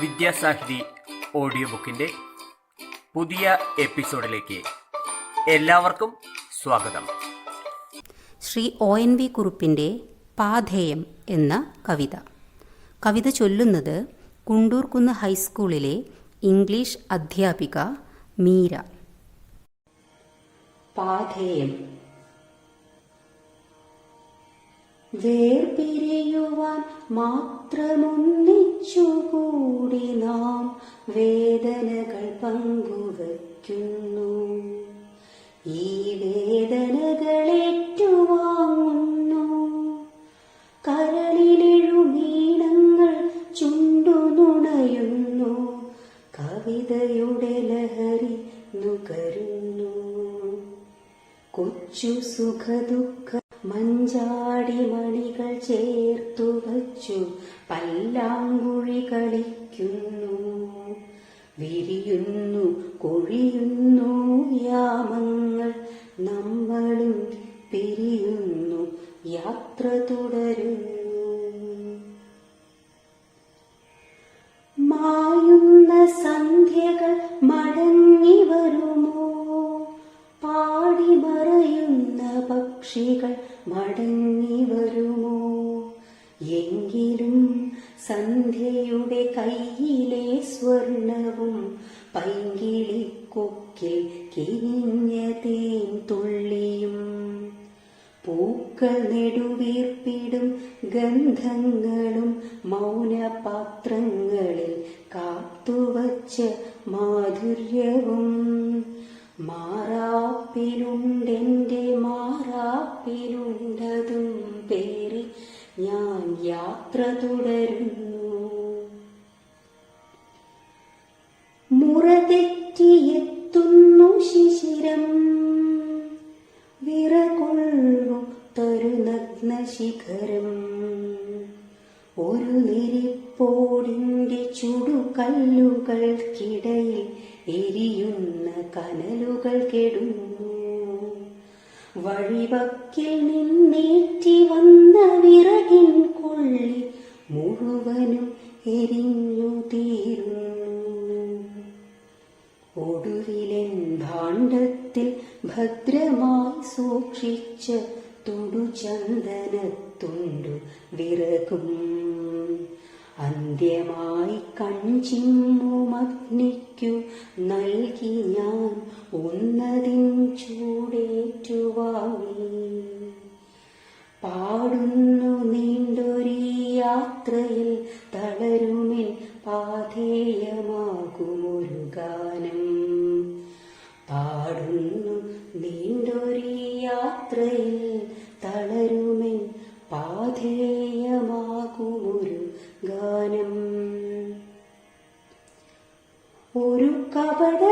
Vidyasahithi audio ബുക്കിന്റെ പുതിയ എപ്പിസോഡിലേക്ക് എല്ലാവർക്കും സ്വാഗതം. ശ്രീ ഒ എൻ വി കുറുപ്പിന്റെ പാധേയം എന്ന കവിത. കവിത ചൊല്ലുന്നത് കുണ്ടൂർക്കുന്ന് ഹൈസ്കൂളിലെ ഇംഗ്ലീഷ് അധ്യാപിക മീര. പാധേയം. വേർപിരിയുവാൻ മാത്രമൊന്നിച്ചുകൂടി നാം വേദനകൾ പങ്കുവയ്ക്കുന്നു. ഈ വേദനകൾ ഏറ്റുവാങ്ങുന്നു. കരളിലെഴുമീണങ്ങൾ ചുണ്ടു നുണയുന്നു. കവിതയുടെ ലഹരി നുകരുന്നു. കൊച്ചു സുഖദുഃഖ മഞ്ചാടി മണികൾ ചേർത്തു വച്ചു പല്ലാങ്കുഴി കളിക്കുന്നു. വിരിയുന്നു കൊഴിയുന്നു യാമങ്ങൾ നമ്മളും പിരിയുന്നു യാത്ര തുടരുന്നു. മായുന്ന സന്ധ്യകൾ മടങ്ങി വരുമോ? പാടി മറയുന്ന പക്ഷികൾ മടങ്ങി വരുമോ? എങ്കിലും സന്ധ്യയുടെ കയ്യിലെ സ്വർണവും പൈങ്കിളിക്കൊക്കിൽ കിനിഞ്ഞ തേൻ തുള്ളിയും. പൂക്കൾ നെടുവീർപ്പിടും ഗന്ധങ്ങളും മൗനപാത്രങ്ങളിൽ കാത്തുവച്ച മാധുര്യവും. മാറാപ്പിലുണ്ടെന്റെ മാറാപ്പിലുണ്ടതും പേറി ഞാൻ യാത്ര തുടരുന്നു. മുറതെറ്റിയെത്തുന്നു ശിശിരം വിറകൊള്ളും തരുനഗ്ന ശിഖരം. ഒരു നിരിപ്പോടിന്റെ ചുടുകല്ലുകൾക്കിടയിൽ എരിയുന്ന കനലുകൾ കെടുന്നു. വഴിവക്കിൽ നിന്നേറ്റി വന്ന വിറകിൻ കൊള്ളി മുഴുവനും എരിഞ്ഞു തീരുന്നു. ഒടുവിലെൻ ഭാണ്ഡത്തിൽ ഭദ്രമായി സൂക്ഷിച്ച തുടുചന്ദനത്തുണ്ടു വിറകും. അന്ത്യമായി കൺചിമ്മുമഗ്നിക്കു നൽകി ഞാൻ ഒന്നതിൻ ചൂടേറ്റുവാങ്ങി. പാടുന്നു നീണ്ടൊരീ യാത്രയിൽ തളരുമിൽ പാധേയമാകുമൊരു ഗാനം. പാടുന്നു നീണ്ടൊരീ യാത്രയിൽ തളരുമിൽ പാധേയമാകുമൊരു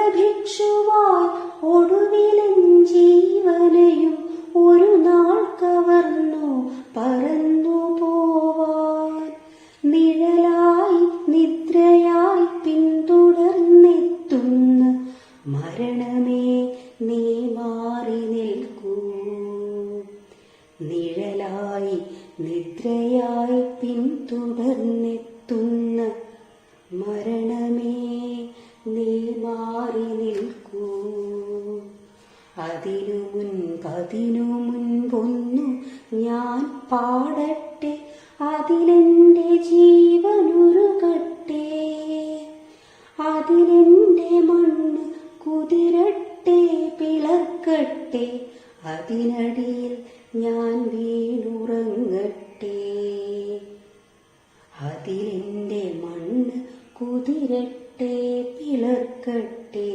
ഭിക്ഷുവായി ഒടുവിലും ജീവനയും ഒരു നാൾ കവർന്നു പറന്നു പോവാൻ. നിഴലായി നിദ്രയായി പിന്തുടർന്നെത്തുന്ന. മരണമേ നീ മാറി നിൽക്കൂ. നിഴലായി നിദ്രയായി പിന്തുടർന്നെത്തുന്ന. മരണമേ അതിനു മുൻപതിനു മുൻപൊന്നു ഞാൻ പാടട്ടെ അതിലെന്റെ ജീവനുരുകട്ടെ അതിലെന്റെ മണ്ണ് കുതിരട്ടെ പിളർക്കട്ടെ അതിനടിയിൽ ഞാൻ വീണുറങ്ങട്ടെ. അതിലെന്റെ മണ്ണ് കുതിരട്ടെ പിളർക്കട്ടെ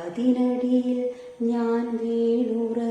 അതിനടിയിൽ ഞാൻ വീണുറങ്ങട്ടെ